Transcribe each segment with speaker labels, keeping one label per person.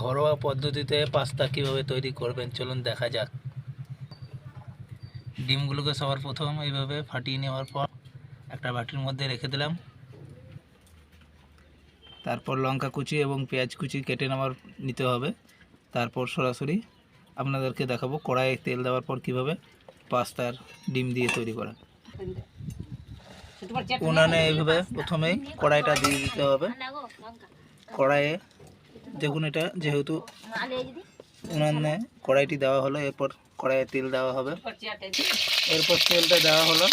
Speaker 1: ঘরোয়া পদ্ধতিতে পাস্তা কীভাবে তৈরি করবেন? চলুন দেখা যাক। ডিমগুলোকে সবার প্রথম এইভাবে ফাটিয়ে নেওয়ার পর একটা বাটির মধ্যে রেখে দিলাম। তারপর লঙ্কা কুচি এবং পেঁয়াজ কুচি কেটে নেওয়ার নিতে হবে। তারপর সরাসরি আপনাদেরকে দেখাবো কড়াইয়ে তেল দেওয়ার পর কীভাবে পাস্তার ডিম দিয়ে তৈরি করা উনানে এইভাবে প্রথমেই কড়াইটা দিয়ে দিতে হবে। কড়াইয়ে দেখুন এটা যেহেতু উনানে কড়াইটি দেওয়া হলো এরপর কড়াইয়ে তেল দেওয়া হবে। এরপর তেলটা দেওয়া হলো।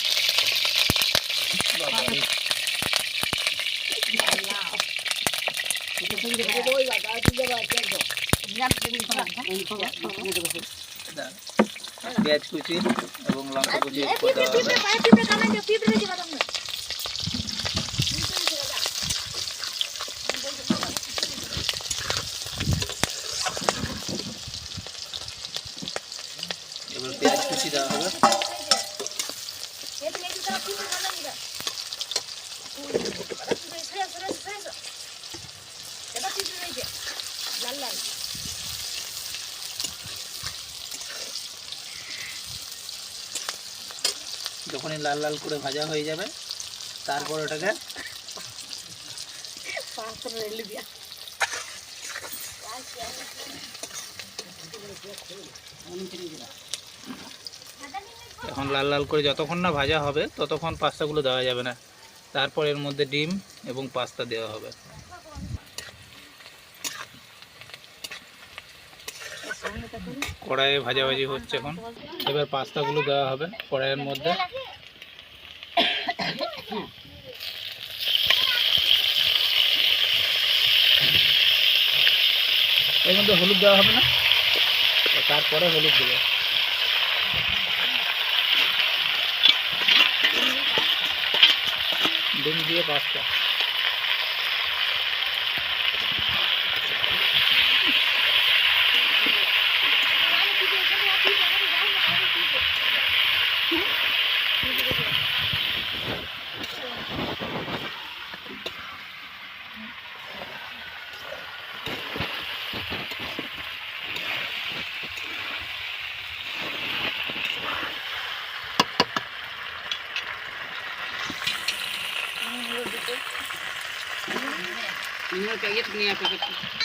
Speaker 1: পেঁয়াজ কুচি এবং লঙ্কা কুচি এরপর দেওয়া হবে এবার দেওয়া হবে। যখনই লাল লাল করে ভাজা হয়ে যাবে তারপর ওটাকে এখন লাল লাল করে যতক্ষণ না ভাজা হবে, ততক্ষণ পাস্তাগুলো দেওয়া যাবে না। তারপর এর মধ্যে ডিম এবং পাস্তা দেওয়া হবে। কড়াইয়ে ভাজাভাজি হচ্ছে এখন। এবার পাস্তাগুলো দেওয়া হবে কড়াইয়ের মধ্যে। এর মধ্যে হলুদ দেওয়া হবে না। তারপরে হলুদ দেবে। ডিম দিয়ে পাস্তা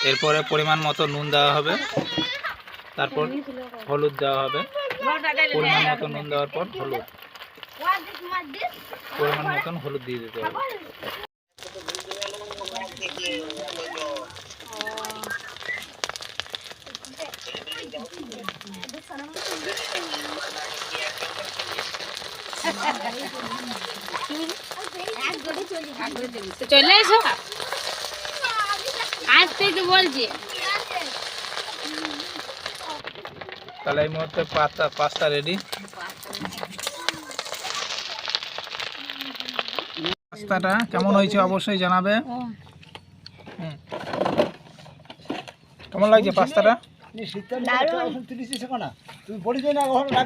Speaker 1: এরপরে পরিমাণ মতো নুন দেওয়া হবে। তারপর হলুদ দেওয়া হবে। পরিমাণ মতো নুন দেওয়ার পর হলুদ। পরিমাণ মতন হলুদ দিয়ে দিতে হবে।
Speaker 2: চলে এসো। আসতেই তো বলছি।
Speaker 1: তাহলে এই মুহূর্তে পাস্তা পাস্তা রেডি পাস্তাটা কেমন হয়েছে অবশ্যই জানাবে। হুম। কেমন লাগছে পাস্তাটা?
Speaker 3: তুমি না